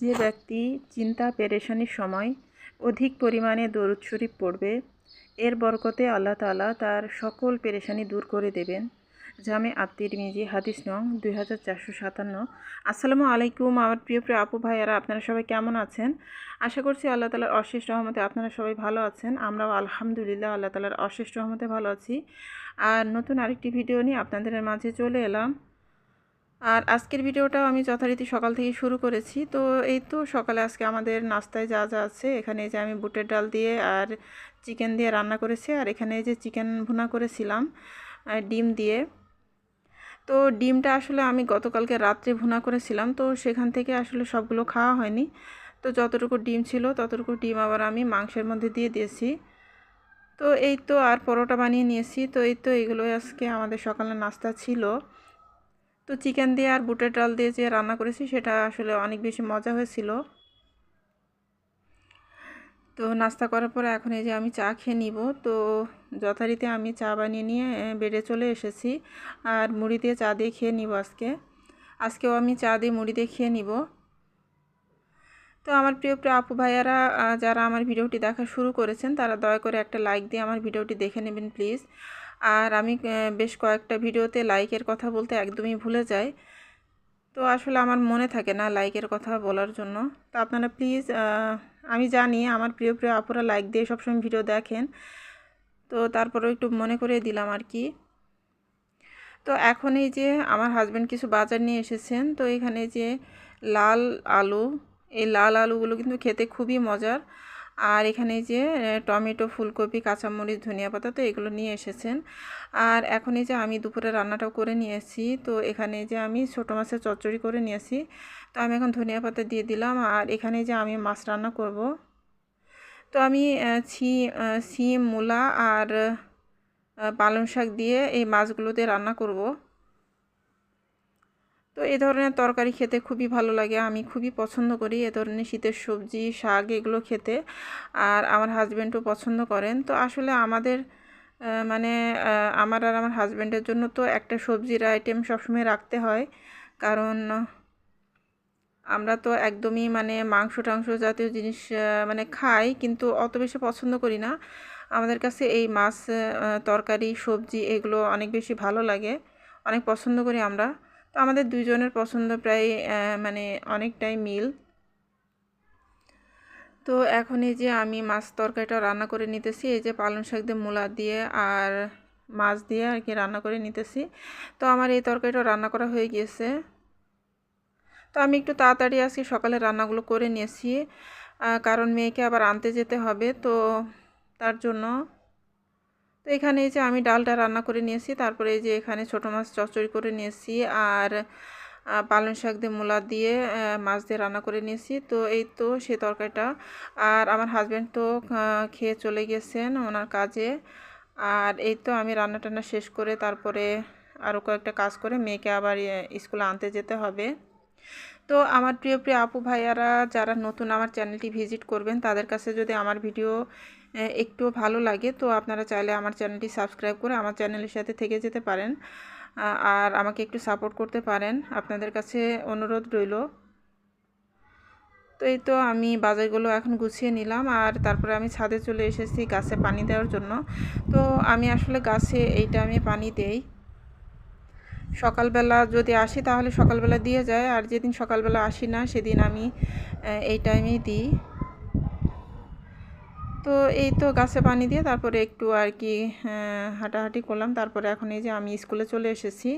যে ব্যক্তি চিন্তা পেরেশানির সময় অধিক পরিমাণে দরুদ শরীফ পড়বে, এর বরকতে আল্লাহ তাআলা তার সকল পেরেশানি দূর করে দেবেন। জামে আত্মির মিজি হাদিস নং দুই হাজার চারশো সাতান্ন। আসসালামু আলাইকুম আমার প্রিয় প্রিয় আপু ভাইয়ারা, আপনারা সবাই কেমন আছেন? আশা করছি আল্লাহ তালার অশেষ রহমতে আপনারা সবাই ভালো আছেন। আমরাও আলহামদুলিল্লাহ আল্লাহ তালার অশেষ রহমতে ভালো আছি। আর নতুন আরেকটি ভিডিও নিয়ে আপনাদের মাঝে চলে এলাম। আর আজকের ভিডিওটাও আমি যথারীতি সকাল থেকে শুরু করেছি। তো এই তো সকালে আজকে আমাদের নাস্তায় যা যা আছে, এখানে যে আমি বুটের ডাল দিয়ে আর চিকেন দিয়ে রান্না করেছি আর এখানে যে চিকেন ভুনা করেছিলাম ডিম দিয়ে। তো ডিমটা আসলে আমি গতকালকে রাত্রে ভুনা করেছিলাম, তো সেখান থেকে আসলে সবগুলো খাওয়া হয়নি। তো যতটুকু ডিম ছিল ততটুকু ডিম আবার আমি মাংসের মধ্যে দিয়ে দিয়েছি। তো এই তো আর পরোটা বানিয়ে নিয়েছি, তো এই তো এগুলোই আজকে আমাদের সকালের নাস্তা ছিল। তো চিকেন দিয়ে আর বুটের ডাল দিয়ে যে রান্না করেছি, সেটা আসলে অনেক বেশি মজা হয়েছিল। তো নাস্তা করার পরে এখন এই যে আমি চা খেয়ে নিব। তো যথারীতি আমি চা বানিয়ে নিয়ে বেডে চলে এসেছি। আর মুড়ি দিয়ে চা দিয়ে খেয়ে নিব আজকে। আজকেও আমি চা দিয়ে মুড়ি দিয়ে খেয়ে নিব। তো আমার প্রিয় প্রিয় আপু ভাইয়ারা যারা আমার ভিডিওটি দেখা শুরু করেছেন, তারা দয়া করে একটা লাইক দিয়ে আমার ভিডিওটি দেখে নেবেন, প্লিজ। আর আমি বেশ কয়েকটা ভিডিওতে লাইকের কথা বলতে একদমই ভুলে যাই। তো আসলে আমার মনে থাকে না লাইকের কথা বলার জন্য। তো আপনারা প্লিজ আমি জানি আমার প্রিয় প্রিয় আপুরা লাইক দিয়ে সবসময় ভিডিও দেখেন। তো তারপরেও একটু মনে করে দিলাম আর কি। তো এখন এই যে আমার হাজব্যান্ড কিছু বাজার নিয়ে এসেছেন। তো এখানে যে লাল আলু, এই লাল আলুগুলো কিন্তু খেতে খুবই মজার। আর এখানে যে টমেটো, ফুলকপি, কাঁচামরিচ, ধনিয়া পাতা তো এগুলো নিয়ে এসেছেন। আর এখন এই যে আমি দুপুরে রান্নাটাও করে নিয়েছি তো এখানে যে আমি ছোটো মাছের চচ্চড়ি করে নিয়েছি তো আমি এখন ধনিয়া পাতা দিয়ে দিলাম। আর এখানে যে আমি মাছ রান্না করব। তো আমি ছি সিম, মূলা আর পালং শাক দিয়ে এই মাছগুলোতে রান্না করব। তো এই ধরনের তরকারি খেতে খুবই ভালো লাগে। আমি খুবই পছন্দ করি এ ধরনের শীতের সবজি, শাক এগুলো খেতে। আর আমার হাজব্যান্ডও পছন্দ করেন। তো আসলে আমাদের মানে আমার আর আমার হাজব্যান্ডের জন্য তো একটা সবজির আইটেম সবসময় রাখতে হয়। কারণ আমরা তো একদমই মানে মাংস টাংস জাতীয় জিনিস মানে খাই, কিন্তু অত বেশি পছন্দ করি না। আমাদের কাছে এই মাছ তরকারি, সবজি এগুলো অনেক বেশি ভালো লাগে। অনেক পছন্দ করি আমরা। তো আমাদের দুজনের পছন্দ প্রায় মানে অনেকটাই মিল। তো এখন এই যে আমি মাছ তরকারিটা রান্না করে নিতেছি, এই যে পালং শাক দিয়ে মূলা দিয়ে আর মাছ দিয়ে আর কি রান্না করে নিতেছি। তো আমার এই তরকারিটা রান্না করা হয়ে গিয়েছে। তো আমি একটু তাড়াতাড়ি আজকে সকালে রান্নাগুলো করে নিয়েছি। কারণ মেয়েকে আবার আনতে যেতে হবে, তো তার জন্য তো এখানে এই যে আমি ডালটা রান্না করে নিয়েছি, তারপরে এই যে এখানে ছোটো মাছ চচ্চড়ি করে নিয়েছি আর পালং শাক দিয়ে মূলা দিয়ে মাছ দিয়ে রান্না করে নিয়েছি। তো এই তো সে তরকারিটা। আর আমার হাজব্যান্ড তো খেয়ে চলে গেছেন ওনার কাজে। আর এই তো আমি রান্না টান্না শেষ করে তারপরে আরও কয়েকটা কাজ করে মেয়েকে আবার স্কুলে আনতে যেতে হবে। তো আমার প্রিয় প্রিয় আপু ভাইয়ারা যারা নতুন আমার চ্যানেলটি ভিজিট করবেন, তাদের কাছে যদি আমার ভিডিও একটু ভালো লাগে। তো আপনারা চাইলে আমার চ্যানেলটি সাবস্ক্রাইব করে আমার চ্যানেলের সাথে থেকে যেতে পারেন। আর আমাকে একটু সাপোর্ট করতে পারেন। আপনাদের কাছে অনুরোধ রইল। তো এই তো আমি বাজারগুলো এখন গুছিয়ে নিলাম আর তারপরে আমি ছাদে চলে এসেছি গাছে পানি দেওয়ার জন্য। তো আমি আসলে গাছে এই টাইমে পানি দেই। সকালবেলা যদি আসি তাহলে সকালবেলা দিয়ে যায় আর যেদিন সকালবেলা আসি না সেদিন আমি এই টাইমেই দিই। তো এই তো গাছে পানি দিয়ে তারপরে একটু আর কি হাঁটাহাঁটি করলাম। তারপরে এখন এই যে আমি স্কুলে চলে এসেছি।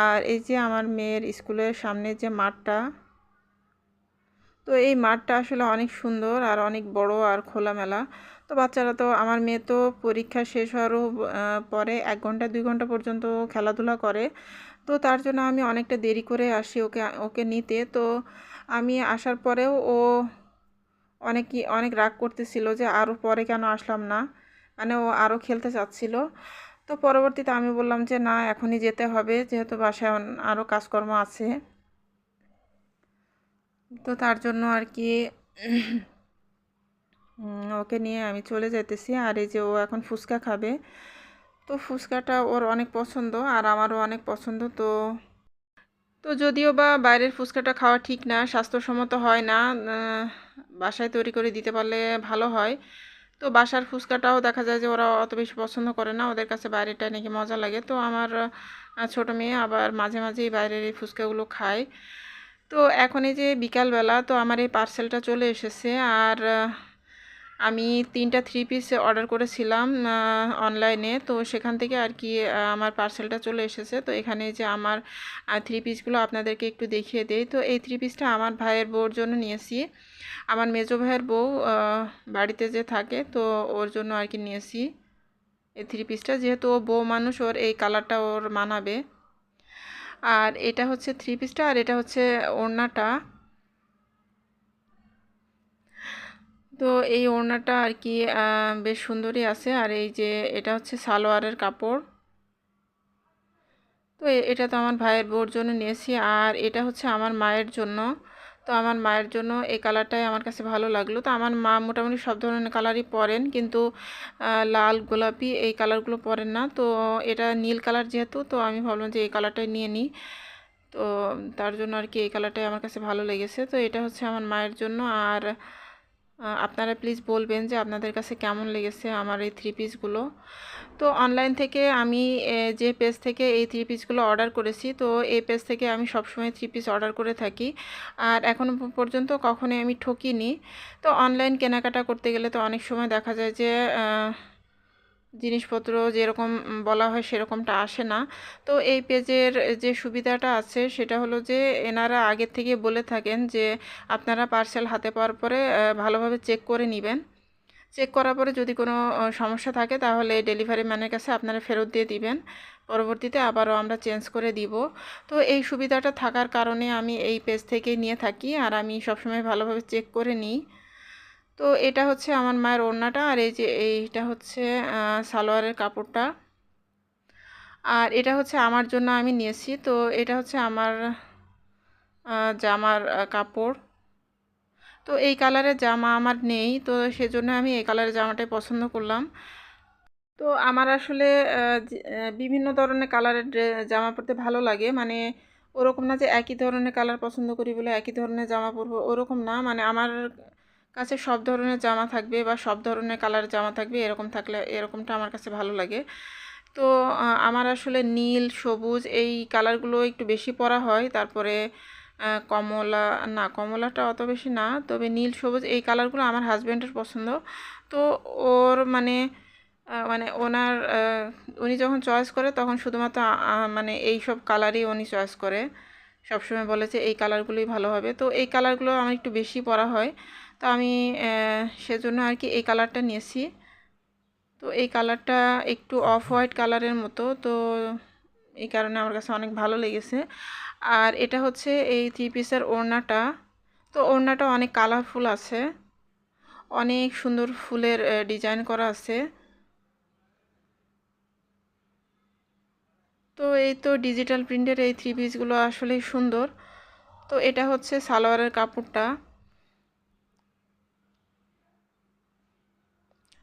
আর এই যে আমার মেয়ের স্কুলের সামনে যে মাঠটা, তো এই মাঠটা আসলে অনেক সুন্দর আর অনেক বড় আর খোলামেলা। তো বাচ্চারা তো, আমার মেয়ে তো পরীক্ষা শেষ হওয়ারও পরে এক ঘণ্টা, দুই ঘণ্টা পর্যন্ত খেলাধুলা করে। তো তার জন্য আমি অনেকটা দেরি করে আসি ওকে ওকে নিতে। তো আমি আসার পরেও ও অনেকই, অনেক রাগ করতেছিল যে আরও পরে কেন আসলাম না? মানে ও আরও খেলতে চাচ্ছিল। তো পরবর্তীতে আমি বললাম যে, না, এখনই যেতে হবে। যেহেতু বাসায় আরও কাজকর্ম আছে। তো তার জন্য আর কি ওকে নিয়ে আমি চলে যেতেছি আর এই যে ও এখন ফুচকা খাবে। তো ফুচকাটা ওর অনেক পছন্দ আর আমারও অনেক পছন্দ। তো তো যদিও বা বাইরের ফুচকাটা খাওয়া ঠিক না, স্বাস্থ্যসম্মত হয় না বাসায় তৈরি করে দিতে পারলে ভালো হয়। তো বাসার ফুচকাটাও দেখা যায় যে ওরা অত বেশি পছন্দ করে না, ওদের কাছে বাইরেটা নাকি মজা লাগে। তো আমার ছোট মেয়ে আবার মাঝে মাঝেই বাইরের এই ফুচকাগুলো খায়। তো এখন এই যে বিকালবেলা, তো আমার এই পার্সেলটা চলে এসেছে। আর আমি তিনটা থ্রি পিস অর্ডার করেছিলাম অনলাইনে তো সেখান থেকে আর কি আমার পার্সেলটা চলে এসেছে। তো এখানে যে আমার থ্রি পিসগুলো আপনাদেরকে একটু দেখিয়ে দেই। তো এই থ্রি পিসটা আমার ভাইয়ের বউর জন্য নিয়েছি। আমার মেজো ভাইয়ের বউ বাড়িতে যে থাকে, তো ওর জন্য আর কি নিয়েছি এই থ্রি পিসটা যেহেতু ও বউ মানুষ, ওর এই কালারটা ওর মানাবে। আর এটা হচ্ছে থ্রি পিসটা আর এটা হচ্ছে ওড়নাটা। তো এই ওড়নাটা আর কি বেশ সুন্দরই আছে। আর এই যে এটা হচ্ছে সালোয়ারের কাপড়। তো এটা তো আমার ভাইয়ের বউর জন্য নিয়েছি। আর এটা হচ্ছে আমার মায়ের জন্য। তো আমার মায়ের জন্য এই কালারটাই আমার কাছে ভালো লাগল। তো আমার মা মোটামুটি সব ধরনের কালারই পরেন। কিন্তু লাল, গোলাপি এই কালারগুলো পরেন না। তো এটা নীল কালার যেহেতু, তো আমি ভাবলাম যে এই কালারটাই নিয়ে নিই। তো তার জন্য আর কি এই কালারটাই আমার কাছে ভালো লেগেছে। তো এটা হচ্ছে আমার মায়ের জন্য। আর আপনারা প্লিজ বলবেন যে আপনাদের কাছে কেমন লেগেছে আমার এই থ্রি পিসগুলো তো অনলাইন থেকে আমি যে পেজ থেকে এই থ্রি পিসগুলো অর্ডার করেছি, তো এই পেজ থেকে আমি সবসময় থ্রি পিস অর্ডার করে থাকি। আর এখনও পর্যন্ত কখনোই আমি ঠকিনি। তো অনলাইন কেনাকাটা করতে গেলে তো অনেক সময় দেখা যায় যে জিনিসপত্র যেরকম বলা হয় সেরকমটা আসে না। তো এই পেজের যে সুবিধাটা আছে, সেটা হলো যে এনারা আগের থেকে বলে থাকেন যে আপনারা পার্সেল হাতে পাওয়ার পরে ভালোভাবে চেক করে নেবেন। চেক করার পরে যদি কোনো সমস্যা থাকে তাহলে ডেলিভারি ম্যানের কাছে আপনারা ফেরত দিয়ে দিবেন। পরবর্তীতে আবারও আমরা চেঞ্জ করে দিব। তো এই সুবিধাটা থাকার কারণে আমি এই পেজ থেকে নিয়ে থাকি আর আমি সবসময় ভালোভাবে চেক করে নিই। তো এটা হচ্ছে আমার মায়ের ওড়নাটা আর এই যে এইটা হচ্ছে সালোয়ারের কাপড়টা। আর এটা হচ্ছে আমার জন্য আমি নিয়েছি। তো এটা হচ্ছে আমার জামার কাপড়। তো এই কালারের জামা আমার নেই। তো সেজন্য আমি এই কালারের জামাটাই পছন্দ করলাম। তো আমার আসলে বিভিন্ন ধরনের কালারের জামা পরতে ভালো লাগে। মানে ওরকম না যে একই ধরনের কালার পছন্দ করি বলে একই ধরনের জামা পরবো, ওরকম না। মানে আমার কাছে সব ধরনের জামা থাকবে বা সব ধরনের কালারের জামা থাকবে, এরকম থাকলে এরকমটা আমার কাছে ভালো লাগে। তো আমার আসলে নীল, সবুজ এই কালারগুলো একটু বেশি পরা হয়। তারপরে কমলা, না, কমলাটা অত বেশি না, তবে নীল, সবুজ এই কালারগুলো আমার হাজব্যান্ডের পছন্দ। তো ওর মানে মানে ওনার উনি যখন চয়েস করে তখন শুধুমাত্র মানে এই সব কালারই উনি চয়েস করে। সবসময় বলে যে এই কালারগুলোই ভালো হবে। তো এই কালারগুলো আমার একটু বেশি পরা হয়। তো আমি সেজন্য আর কি এই কালারটা নিয়েছি। তো এই কালারটা একটু অফ হোয়াইট কালারের মতো, তো এই কারণে আমার কাছে অনেক ভালো লেগেছে। আর এটা হচ্ছে এই থ্রি পিসের ওড়নাটা। তো ওড়নাটা অনেক কালারফুল আছে। অনেক সুন্দর ফুলের ডিজাইন করা আছে। তো এই তো ডিজিটাল প্রিন্টের এই থ্রি পিসগুলো আসলেই সুন্দর। তো এটা হচ্ছে সালোয়ারের কাপড়টা।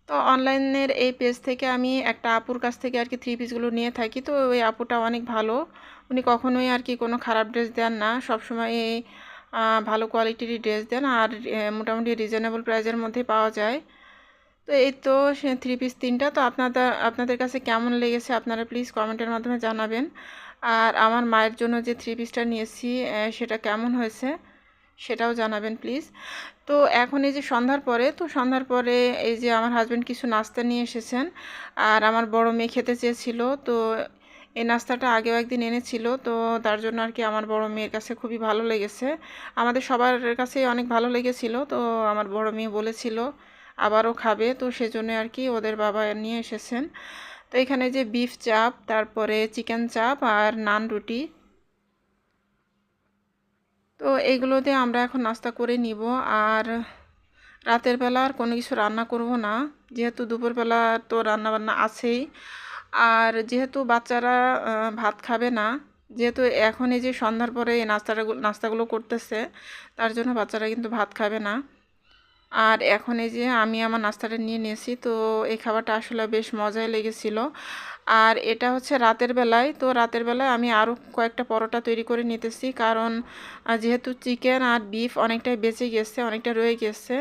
তো অনলাইনের এই পেজ থেকে আমি একটা আপুর কাছ থেকে আর কি থ্রি পিসগুলো নিয়ে থাকি। তো ওই আপুটা অনেক ভালো। উনি কখনোই আর কি কোনো খারাপ ড্রেস দেন না। সবসময় আহ, ভালো কোয়ালিটির ড্রেস দেন আর মোটামুটি রিজনেবল প্রাইসের মধ্যে পাওয়া যায়। তো এই তো থ্রি পিস তিনটা। তো আপনাদের আপনাদের কাছে কেমন লেগেছে আপনারা প্লিজ কমেন্টের মাধ্যমে জানাবেন। আর আমার মায়ের জন্য যে থ্রি পিসটা নিয়েছি সেটা কেমন হয়েছে? সেটাও জানাবেন প্লিজ তো এখন এই যে সন্ধ্যার পরে, তো সন্ধ্যার পরে এই যে আমার হাজব্যান্ড কিছু নাস্তা নিয়ে এসেছেন, আর আমার বড় মেয়ে খেতে চেয়েছিল, তো এই নাস্তাটা আগেও একদিন এনেছিল, তো তার জন্য আর কি আমার বড় মেয়ের কাছে খুবই ভালো লেগেছে। আমাদের সবার কাছেই অনেক ভালো লেগেছিল, তো আমার বড় মেয়ে বলেছিল, আবারও খাবে। তো সেজন্য আর কি ওদের বাবা নিয়ে এসেছেন। তো এখানে যে বিফ চাপ, তারপরে চিকেন চাপ, আর নান রুটি। তো এইগুলো দিয়ে আমরা এখন নাস্তা করে নিব। আর রাতের বেলা আর কোনো কিছু রান্না করব না। যেহেতু দুপুরবেলা তো রান্না বান্না আছেই। আর যেহেতু বাচ্চারা ভাত খাবে না, যেহেতু এখন এই যে সন্ধ্যার পরে এই নাস্তাটা নাস্তাগুলো করতেছে, তার জন্য বাচ্চারা কিন্তু ভাত খাবে না। আর এখন এই যে আমি আমার নাস্তাটা নিয়ে নিয়েছি, তো এই খাবারটা আসলে বেশ মজাই লেগেছিল। আর এটা হচ্ছে রাতের বেলায়। তো রাতের বেলায় আমি আরও কয়েকটা পরোটা তৈরি করে নিতেছি। কারণ যেহেতু চিকেন আর বিফ অনেকটাই বেঁচে গেছে, অনেকটা রয়ে গেছে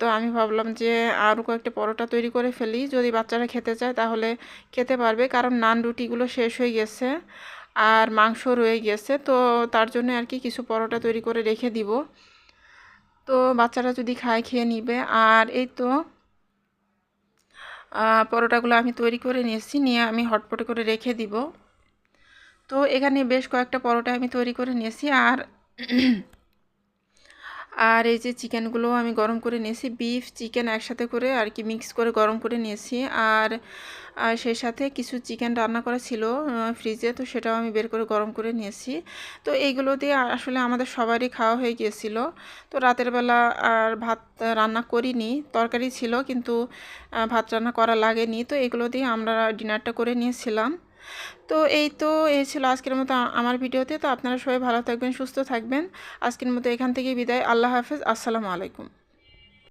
তো আমি ভাবলাম যে আরও কয়েকটা পরোটা তৈরি করে ফেলি। যদি বাচ্চারা খেতে চায় তাহলে খেতে পারবে, কারণ নান রুটিগুলো শেষ হয়ে গেছে আর মাংস রয়ে গেছে। তো তার জন্য আর কি কিছু পরোটা তৈরি করে রেখে দিব। তো বাচ্চারা যদি খায় খেয়ে নিবে। আর এই তো পরোটাগুলো আমি তৈরি করে নিয়েছি, নিয়ে আমি হটপট করে রেখে দিব। তো এখানে বেশ কয়েকটা পরোটা আমি তৈরি করে নিয়েছি, আর আর এই যে চিকেনগুলো আমি গরম করে নিয়েছি, বিফ, চিকেন একসাথে করে আর কি মিক্স করে গরম করে নিয়েছি। আর সেই সাথে কিছু চিকেন রান্না করা ছিল ফ্রিজে, তো সেটাও আমি বের করে গরম করে নিয়েছি। তো এইগুলো দিয়ে আসলে আমাদের সবারই খাওয়া হয়ে গিয়েছিল। তো রাতের বেলা আর ভাত রান্না করিনি, তরকারি ছিল কিন্তু ভাত রান্না করা লাগেনি। তো এগুলো দিয়ে আমরা ডিনারটা করে নিয়েছিলাম। তো এই তো, এই ছিল আজকের মতো আমার ভিডিওতে। তো আপনারা সবাই ভালো থাকবেন, সুস্থ থাকবেন। আজকের মতো এখান থেকে বিদায়। আল্লাহ হাফেজ। আসসালামু আলাইকুম।